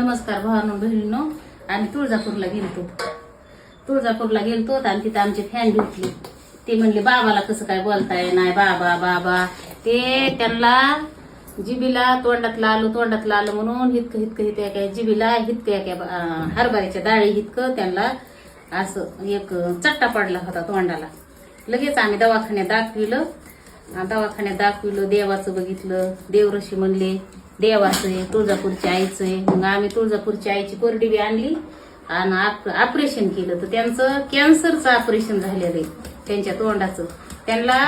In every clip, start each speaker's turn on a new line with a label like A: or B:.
A: नमस्कार भावानो बहिणीनो आम्ही तुळजापूरला गेलतो. तुळजापूरला गेलतो आणि तिथं आमची फॅन भेटली. ते म्हणले बाबाला कसं काय बोलताय? नाही बाबा बाबा. ते त्यांना जिबीला तोंडातलं आलं तोंडातलं आलं म्हणून हितकं हितकं हित काय जिबीला हितक्या काय हरभऱ्याच्या डाळी हितकं त्यांना असं एक चट्टा पडला होता तोंडाला. लगेच आम्ही दवाखान्यात दाखविलं. दवाखान्यात दाखविलं देवाचं बघितलं. देवऋषी म्हणले देवाचं आहे तुळजापूरच्या आईचं आहे. मग आम्ही तुळजापूरच्या आईची कोरडी बी आणली आणि ऑपरेशन केलं. तर त्यांचं कॅन्सरचं ऑपरेशन झालेलं आहे त्यांच्या तोंडाचं. त्यांना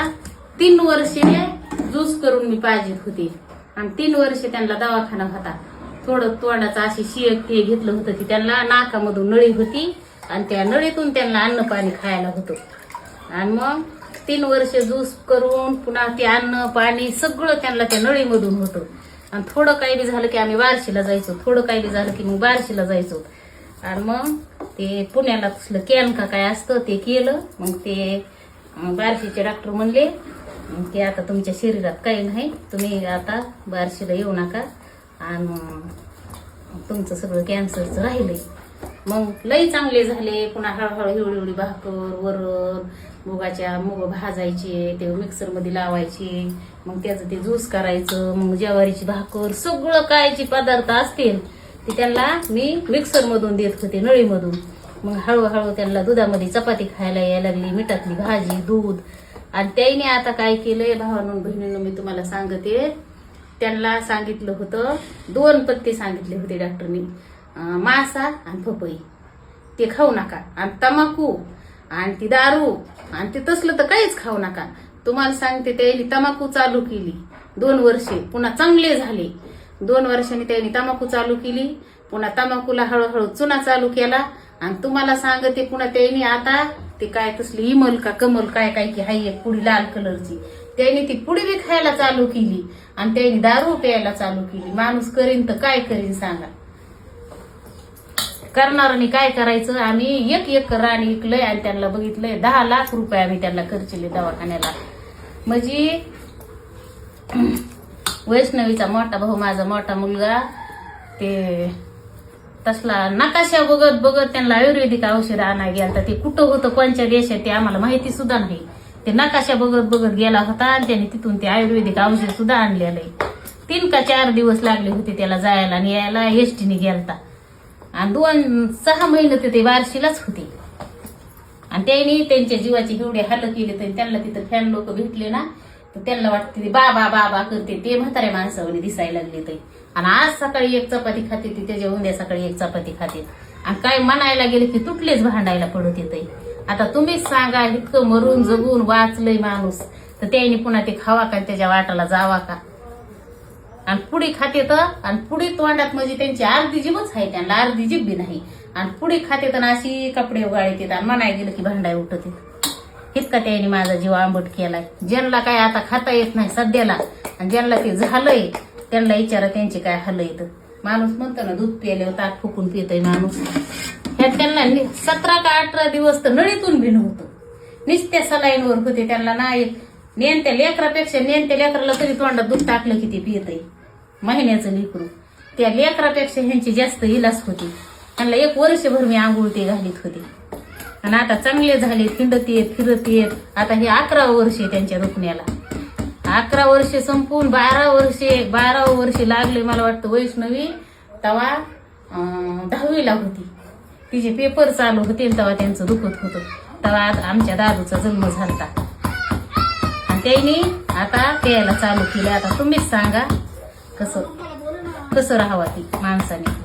A: तीन वर्षे जूस करून मी पाहिजे होती. आणि तीन वर्षे त्यांना दवाखाना होता. थोडं तोंडाचं अशी शिक ते घेतलं होतं की त्यांना नाकामधून नळी होती आणि त्या नळीतून त्यांना अन्न पाणी खायला होतं. आणि मग तीन वर्ष जूस करून पुन्हा ते अन्न पाणी सगळं त्यांना त्या नळीमधून होतं. आणि थोडं काही बी झालं की आम्ही बारशीला जायचो. थोडं काही बी झालं की मग बारशीला जायचो. आणि मग ते पुण्याला तसलं कॅन का काय असतं ते केलं. मग ते बारशीचे डॉक्टर म्हणले की आता तुमच्या शरीरात काही नाही. तुम्ही आता बारशीला येऊ नका. आणि तुमचं सगळं कॅन्सरचं राहिलंय. मग लई चांगले झाले. पुन्हा हळूहळू एवढी भाकर वरण मुगाच्या मुग भाजायचे ते मिक्सरमध्ये लावायचे. मग त्याचं ते ज्यूस करायचं मग ज्वारीची भाकर सगळं काय जे पदार्थ असतील ते त्यांना मी मिक्सरमधून देत होते नळीमधून. मग हळूहळू त्यांना दुधामध्ये चपाती खायला यायला लागली मिठातली भाजी दूध. आणि त्याने आता काय केलंय भावानं बहिणीनं मी तुम्हाला सांगते. त्यांना सांगितलं होतं दोन पत्ते सांगितले होते डॉक्टरनी. मासा आणि पपई. ते खाऊ नका. आणि तमाकू आणि ती दारू आणि ते तसलं तर काहीच खाऊ नका. तुम्हाला सांगते त्याने तमाकू चालू केली. दोन वर्षे. पुन्हा चांगले झाले. दोन वर्षांनी त्यांनी तमाकू चालू केली. पुन्हा तमाकूला हळूहळू चुना चालू केला. आणि तुम्हाला सांगते पुन्हा त्यांनी आता ते काय तसली इमल का कमल काय काय की हाय एक पुडी लाल कलरची. त्यांनी ती पुडी बी खायला चालू केली. आणि त्यांनी दारू प्यायला चालू केली. माणूस करीन तर काय करीन सांगा. करणाऱ्यांनी काय करायचं? आम्ही एक एक राणी विकलंय आणि त्यांना बघितलंय. दहा लाख रुपये आम्ही त्यांना खर्चले दवाखान्याला. म्हणजे वैष्णवीचा मोठा भाऊ माझा मोठा मुलगा ते तसला नकाशा बघत बघत त्यांना आयुर्वेदिक औषध आणा गेला तर ते कुठं होतं कोणत्या देशात ते आम्हाला माहिती सुद्धा नाही. ते नकाशा बघत बघत गेला होता आणि त्याने तिथून ते आयुर्वेदिक औषध सुद्धा आणलेलं आहे. तीन का चार दिवस लागले होते त्याला जायला आणि यायला एसटीने गेलता. आणि दोन सहा महिने तर ते बारशीलाच होते. आणि त्यांनी त्यांच्या जीवाची एवढे हाल केले तर त्यांना तिथं फॅन लोक भेटले ना तर त्यांना वाटते ते बाबा बाबा करते. ते म्हाताऱ्या माणसावर दिसायला लागले ते आणि आज सकाळी एक चपाती खाते ती त्याच्या उद्या सकाळी एक चपाती खाते. आणि काय म्हणायला गेले की तुटलेच भांडायला पडत येते आता तुम्हीच सांगा इतकं मरून जगून वाचलंय माणूस. तर त्यांनी पुन्हा ते खावा का त्याच्या वाटाला जावा का? आणि पुढे खाते तर आणि पुढे तोंडात म्हणजे त्यांची अर्धी जीवच आहे त्यांना अर्धी जीभ बी नाही. आणि पुडी खाते तर अशी कपडे उगाळीत आणि म्हणाय गेलं की भांडाय उठते इतका त्याने माझा जीव आंबट केलाय. ज्यांना काय आता खाता येत नाही सध्याला आणि ज्यांना ते झालंय त्यांना विचारा त्यांचे काय हल येत. माणूस म्हणतो ना दूध प्यायल्यावर ताक फुकून पितय माणूस. ह्या त्यांना सतरा का अठरा दिवस तर नळीतून भिन होत नुसत्या सलाईनवर होते. त्यांना नाही नेणत्या लेकरापेक्षा नेणत्या लेकराला तरी तोंडात दूध टाकलं की ते पियतय महिन्याचं लेकरू. त्या लेकरापेक्षा ह्यांची जास्त इलास होती. त्यांना एक वर्षभर मी आंघोळ ते घालीत होते. आणि आता चांगले झाले फिरत येत फिरत येत. आता हे अकरा वर्ष आहे त्यांच्या दुखण्याला अकरा वर्षे संपून बारा वर्षे बारा वर्षे लागले मला वाटतं वैष्णवी. तेव्हा दहावीला होती. तिचे पेपर चालू होते तेव्हा त्यांचं दुखत होतं. तेव्हा आमच्या दादूचा जन्म झाला आणि त्यांनी आता प्यायला चालू केलं. आता तुम्हीच सांगा कसं कसं राहावं ती माणसाने?